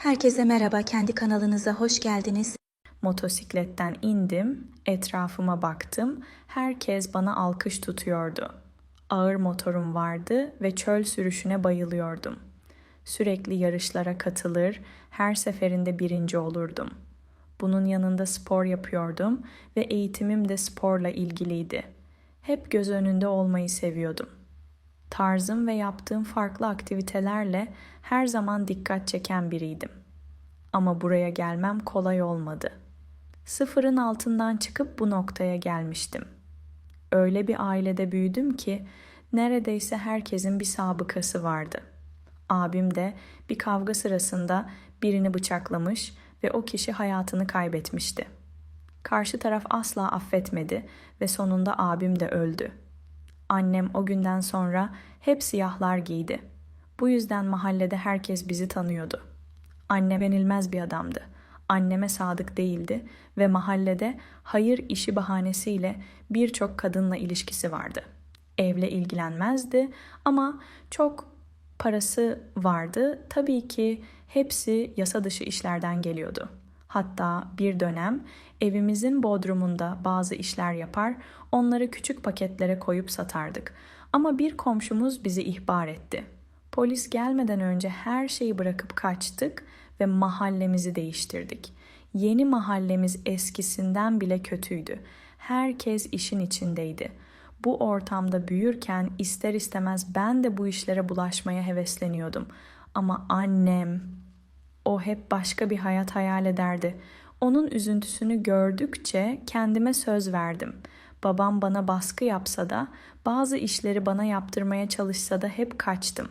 Herkese merhaba, kendi kanalınıza hoş geldiniz. Motosikletten indim, etrafıma baktım. Herkes bana alkış tutuyordu. Ağır motorum vardı ve çöl sürüşüne bayılıyordum. Sürekli yarışlara katılır, her seferinde birinci olurdum. Bunun yanında spor yapıyordum ve eğitimim de sporla ilgiliydi. Hep göz önünde olmayı seviyordum. Tarzım ve yaptığım farklı aktivitelerle her zaman dikkat çeken biriydim. Ama buraya gelmem kolay olmadı. Sıfırın altından çıkıp bu noktaya gelmiştim. Öyle bir ailede büyüdüm ki neredeyse herkesin bir sabıkası vardı. Abim de bir kavga sırasında birini bıçaklamış ve o kişi hayatını kaybetmişti. Karşı taraf asla affetmedi ve sonunda abim de öldü. Annem o günden sonra hep siyahlar giydi. Bu yüzden mahallede herkes bizi tanıyordu. Annem yenilmez bir adamdı. Anneme sadık değildi ve mahallede hayır işi bahanesiyle birçok kadınla ilişkisi vardı. Evle ilgilenmezdi ama çok parası vardı. Tabii ki hepsi yasa dışı işlerden geliyordu. Hatta bir dönem evimizin bodrumunda bazı işler yapar, onları küçük paketlere koyup satardık. Ama bir komşumuz bizi ihbar etti. Polis gelmeden önce her şeyi bırakıp kaçtık ve mahallemizi değiştirdik. Yeni mahallemiz eskisinden bile kötüydü. Herkes işin içindeydi. Bu ortamda büyürken ister istemez ben de bu işlere bulaşmaya hevesleniyordum. Ama annem, o hep başka bir hayat hayal ederdi. Onun üzüntüsünü gördükçe kendime söz verdim. Babam bana baskı yapsa da, bazı işleri bana yaptırmaya çalışsa da hep kaçtım.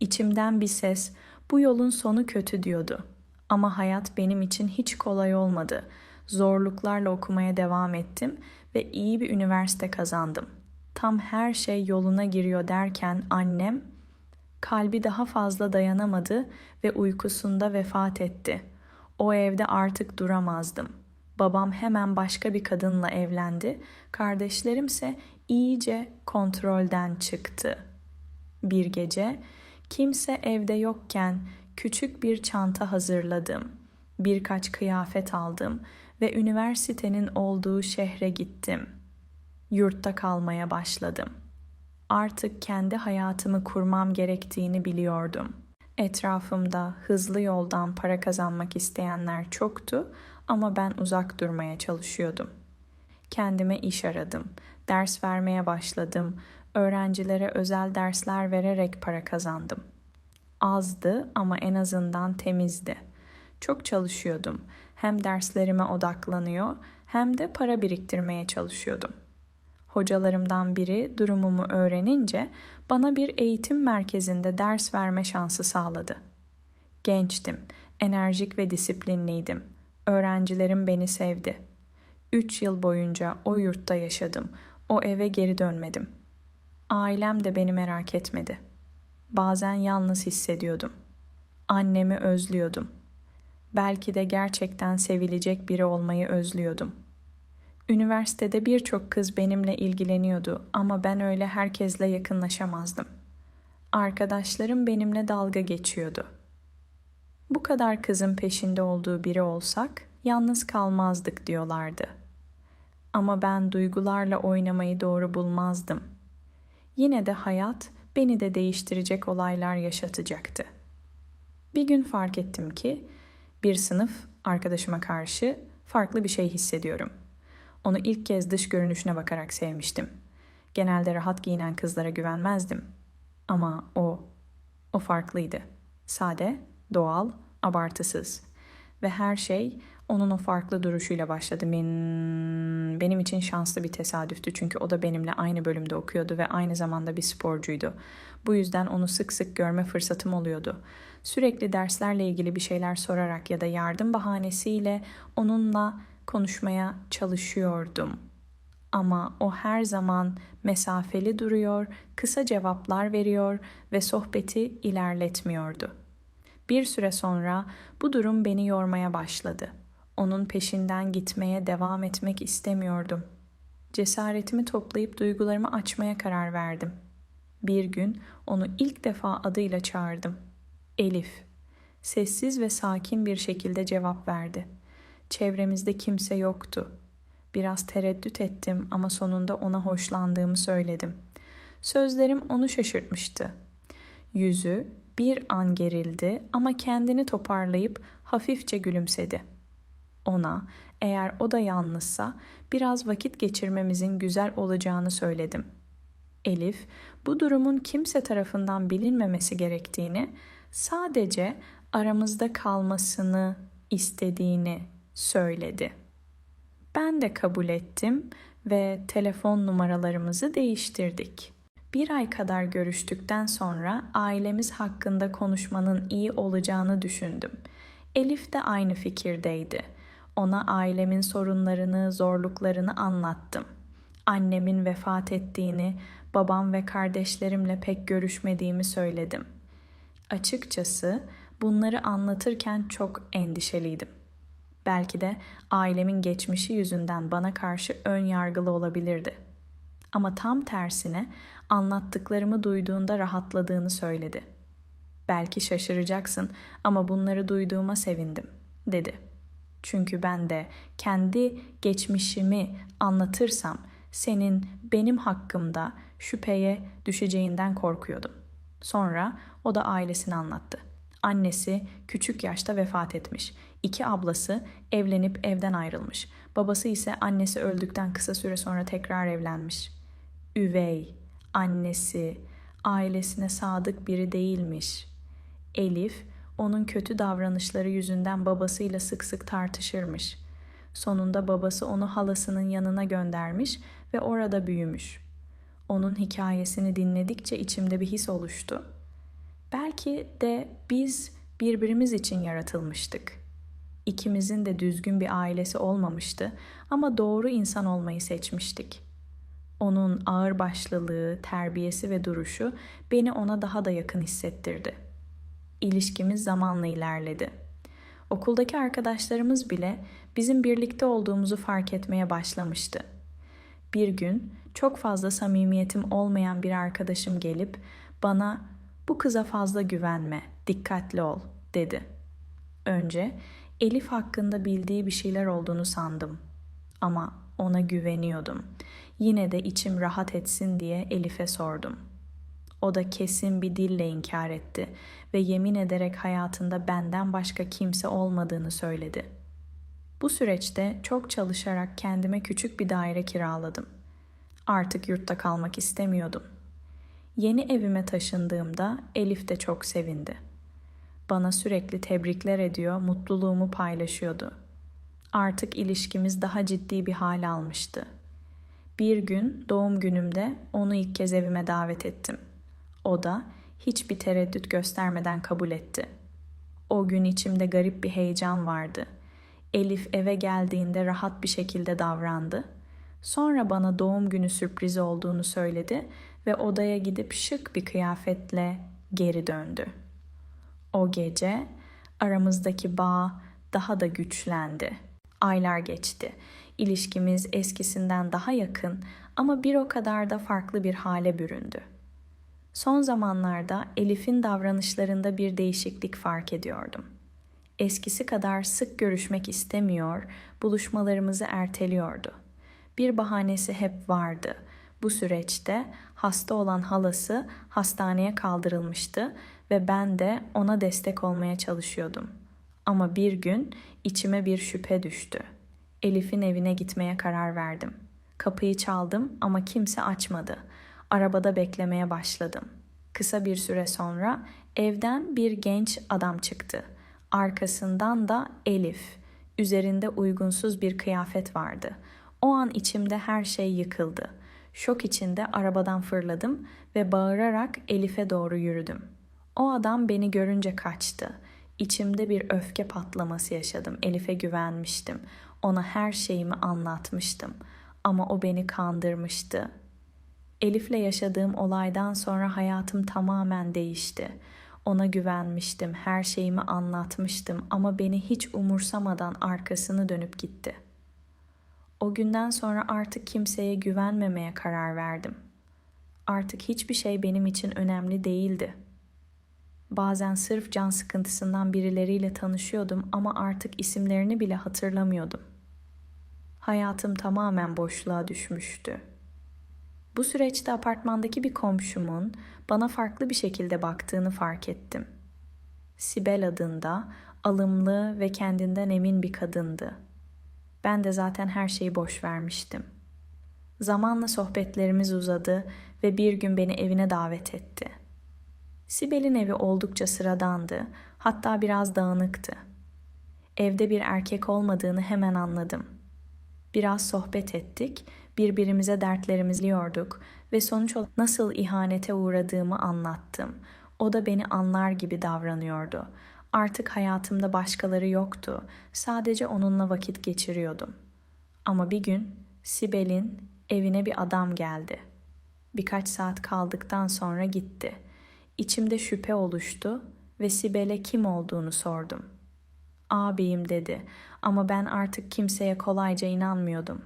İçimden bir ses, bu yolun sonu kötü diyordu. Ama hayat benim için hiç kolay olmadı. Zorluklarla okumaya devam ettim ve iyi bir üniversite kazandım. Tam her şey yoluna giriyor derken annem kalbi daha fazla dayanamadı ve uykusunda vefat etti. O evde artık duramazdım. Babam hemen başka bir kadınla evlendi. Kardeşlerimse iyice kontrolden çıktı. Bir gece kimse evde yokken küçük bir çanta hazırladım. Birkaç kıyafet aldım ve üniversitenin olduğu şehre gittim. Yurtta kalmaya başladım. Artık kendi hayatımı kurmam gerektiğini biliyordum. Etrafımda hızlı yoldan para kazanmak isteyenler çoktu ama ben uzak durmaya çalışıyordum. Kendime iş aradım. Ders vermeye başladım. Öğrencilere özel dersler vererek para kazandım. Azdı ama en azından temizdi. Çok çalışıyordum. Hem derslerime odaklanıyor hem de para biriktirmeye çalışıyordum. Hocalarımdan biri durumumu öğrenince bana bir eğitim merkezinde ders verme şansı sağladı. Gençtim, enerjik ve disiplinliydim. Öğrencilerim beni sevdi. Üç yıl boyunca o yurtta yaşadım. O eve geri dönmedim. Ailem de beni merak etmedi. Bazen yalnız hissediyordum. Annemi özlüyordum. Belki de gerçekten sevilecek biri olmayı özlüyordum. Üniversitede birçok kız benimle ilgileniyordu ama ben öyle herkesle yakınlaşamazdım. Arkadaşlarım benimle dalga geçiyordu. Bu kadar kızın peşinde olduğu biri olsak yalnız kalmazdık diyorlardı. Ama ben duygularla oynamayı doğru bulmazdım. Yine de hayat beni de değiştirecek olaylar yaşatacaktı. Bir gün fark ettim ki bir sınıf arkadaşıma karşı farklı bir şey hissediyorum. Onu ilk kez dış görünüşüne bakarak sevmiştim. Genelde rahat giyinen kızlara güvenmezdim. Ama o, o farklıydı. Sade, doğal, abartısız. Ve her şey onun o farklı duruşuyla başladı. Benim, benim için şanslı bir tesadüftü çünkü o da benimle aynı bölümde okuyordu ve aynı zamanda bir sporcuydu. Bu yüzden onu sık sık görme fırsatım oluyordu. Sürekli derslerle ilgili bir şeyler sorarak ya da yardım bahanesiyle onunla konuşmaya çalışıyordum. Ama o her zaman mesafeli duruyor, kısa cevaplar veriyor ve sohbeti ilerletmiyordu. Bir süre sonra bu durum beni yormaya başladı. Onun peşinden gitmeye devam etmek istemiyordum. Cesaretimi toplayıp duygularımı açmaya karar verdim. Bir gün onu ilk defa adıyla çağırdım. Elif. Sessiz ve sakin bir şekilde cevap verdi. Çevremizde kimse yoktu. Biraz tereddüt ettim ama sonunda ona hoşlandığımı söyledim. Sözlerim onu şaşırtmıştı. Yüzü bir an gerildi ama kendini toparlayıp hafifçe gülümsedi. Ona eğer o da yalnızsa biraz vakit geçirmemizin güzel olacağını söyledim. Elif bu durumun kimse tarafından bilinmemesi gerektiğini, sadece aramızda kalmasını istediğini söyledi. Ben de kabul ettim ve telefon numaralarımızı değiştirdik. Bir ay kadar görüştükten sonra ailemiz hakkında konuşmanın iyi olacağını düşündüm. Elif de aynı fikirdeydi. Ona ailemin sorunlarını, zorluklarını anlattım. Annemin vefat ettiğini, babam ve kardeşlerimle pek görüşmediğimi söyledim. Açıkçası bunları anlatırken çok endişeliydim. Belki de ailemin geçmişi yüzünden bana karşı ön yargılı olabilirdi. Ama tam tersine anlattıklarımı duyduğunda rahatladığını söyledi. Belki şaşıracaksın ama bunları duyduğuma sevindim, dedi. Çünkü ben de kendi geçmişimi anlatırsam senin benim hakkımda şüpheye düşeceğinden korkuyordum. Sonra o da ailesini anlattı. Annesi küçük yaşta vefat etmiş. İki ablası evlenip evden ayrılmış. Babası ise annesi öldükten kısa süre sonra tekrar evlenmiş. Üvey, annesi, ailesine sadık biri değilmiş. Elif, onun kötü davranışları yüzünden babasıyla sık sık tartışırmış. Sonunda babası onu halasının yanına göndermiş ve orada büyümüş. Onun hikayesini dinledikçe içimde bir his oluştu. Belki de biz birbirimiz için yaratılmıştık. İkimizin de düzgün bir ailesi olmamıştı ama doğru insan olmayı seçmiştik. Onun ağırbaşlılığı, terbiyesi ve duruşu beni ona daha da yakın hissettirdi. İlişkimiz zamanla ilerledi. Okuldaki arkadaşlarımız bile bizim birlikte olduğumuzu fark etmeye başlamıştı. Bir gün çok fazla samimiyetim olmayan bir arkadaşım gelip bana bu kıza fazla güvenme, dikkatli ol dedi. Önce Elif hakkında bildiği bir şeyler olduğunu sandım. Ama ona güveniyordum. Yine de içim rahat etsin diye Elif'e sordum. O da kesin bir dille inkar etti ve yemin ederek hayatında benden başka kimse olmadığını söyledi. Bu süreçte çok çalışarak kendime küçük bir daire kiraladım. Artık yurtta kalmak istemiyordum. Yeni evime taşındığımda Elif de çok sevindi. Bana sürekli tebrikler ediyor, mutluluğumu paylaşıyordu. Artık ilişkimiz daha ciddi bir hal almıştı. Bir gün doğum günümde onu ilk kez evime davet ettim. O da hiçbir tereddüt göstermeden kabul etti. O gün içimde garip bir heyecan vardı. Elif eve geldiğinde rahat bir şekilde davrandı. Sonra bana doğum günü sürprizi olduğunu söyledi ve odaya gidip şık bir kıyafetle geri döndü. O gece aramızdaki bağ daha da güçlendi. Aylar geçti. İlişkimiz eskisinden daha yakın ama bir o kadar da farklı bir hale büründü. Son zamanlarda Elif'in davranışlarında bir değişiklik fark ediyordum. Eskisi kadar sık görüşmek istemiyor, buluşmalarımızı erteliyordu. Bir bahanesi hep vardı. Bu süreçte hasta olan halası hastaneye kaldırılmıştı ve ben de ona destek olmaya çalışıyordum. Ama bir gün içime bir şüphe düştü. Elif'in evine gitmeye karar verdim. Kapıyı çaldım ama kimse açmadı. Arabada beklemeye başladım. Kısa bir süre sonra evden bir genç adam çıktı. Arkasından da Elif. Üzerinde uygunsuz bir kıyafet vardı. O an içimde her şey yıkıldı. Şok içinde arabadan fırladım ve bağırarak Elif'e doğru yürüdüm. O adam beni görünce kaçtı. İçimde bir öfke patlaması yaşadım. Elif'e güvenmiştim. Ona her şeyimi anlatmıştım. Ama o beni kandırmıştı. Elif'le yaşadığım olaydan sonra hayatım tamamen değişti. Ona güvenmiştim, her şeyimi anlatmıştım ama beni hiç umursamadan arkasını dönüp gitti. O günden sonra artık kimseye güvenmemeye karar verdim. Artık hiçbir şey benim için önemli değildi. Bazen sırf can sıkıntısından birileriyle tanışıyordum ama artık isimlerini bile hatırlamıyordum. Hayatım tamamen boşluğa düşmüştü. Bu süreçte apartmandaki bir komşumun bana farklı bir şekilde baktığını fark ettim. Sibel adında alımlı ve kendinden emin bir kadındı. Ben de zaten her şeyi boş vermiştim. Zamanla sohbetlerimiz uzadı ve bir gün beni evine davet etti. Sibel'in evi oldukça sıradandı, hatta biraz dağınıktı. Evde bir erkek olmadığını hemen anladım. Biraz sohbet ettik, birbirimize dertlerimizi diyorduk ve sonuç olarak nasıl ihanete uğradığımı anlattım. O da beni anlar gibi davranıyordu. Artık hayatımda başkaları yoktu. Sadece onunla vakit geçiriyordum. Ama bir gün Sibel'in evine bir adam geldi. Birkaç saat kaldıktan sonra gitti. İçimde şüphe oluştu ve Sibel'e kim olduğunu sordum. Ağabeyim dedi ama ben artık kimseye kolayca inanmıyordum.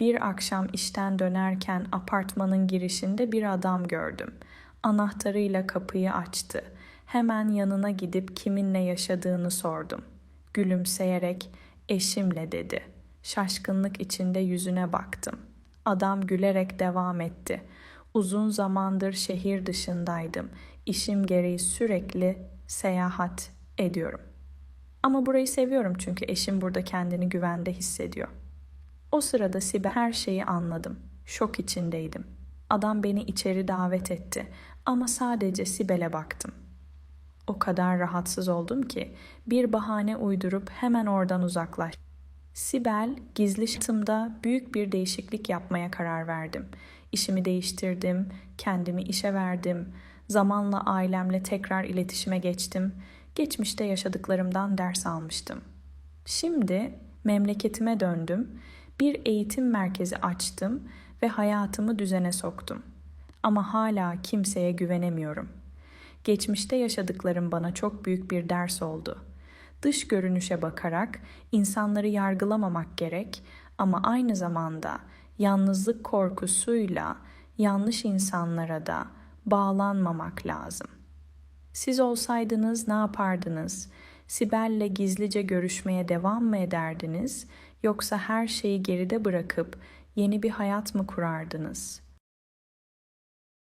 Bir akşam işten dönerken apartmanın girişinde bir adam gördüm. Anahtarıyla kapıyı açtı. Hemen yanına gidip kiminle yaşadığını sordum. Gülümseyerek eşimle dedi. Şaşkınlık içinde yüzüne baktım. Adam gülerek devam etti. Uzun zamandır şehir dışındaydım. İşim gereği sürekli seyahat ediyorum. Ama burayı seviyorum çünkü eşim burada kendini güvende hissediyor. O sırada Sibel her şeyi anladım. Şok içindeydim. Adam beni içeri davet etti ama sadece Sibel'e baktım. O kadar rahatsız oldum ki bir bahane uydurup hemen oradan uzaklaş. Sibel gizli şatımda büyük bir değişiklik yapmaya karar verdim. İşimi değiştirdim, kendimi işe verdim. Zamanla ailemle tekrar iletişime geçtim. Geçmişte yaşadıklarımdan ders almıştım. Şimdi memleketime döndüm. Bir eğitim merkezi açtım ve hayatımı düzene soktum. Ama hala kimseye güvenemiyorum. Geçmişte yaşadıklarım bana çok büyük bir ders oldu. Dış görünüşe bakarak insanları yargılamamak gerek ama aynı zamanda yalnızlık korkusuyla yanlış insanlara da bağlanmamak lazım. Siz olsaydınız ne yapardınız? Sibel'le gizlice görüşmeye devam mı ederdiniz yoksa her şeyi geride bırakıp yeni bir hayat mı kurardınız?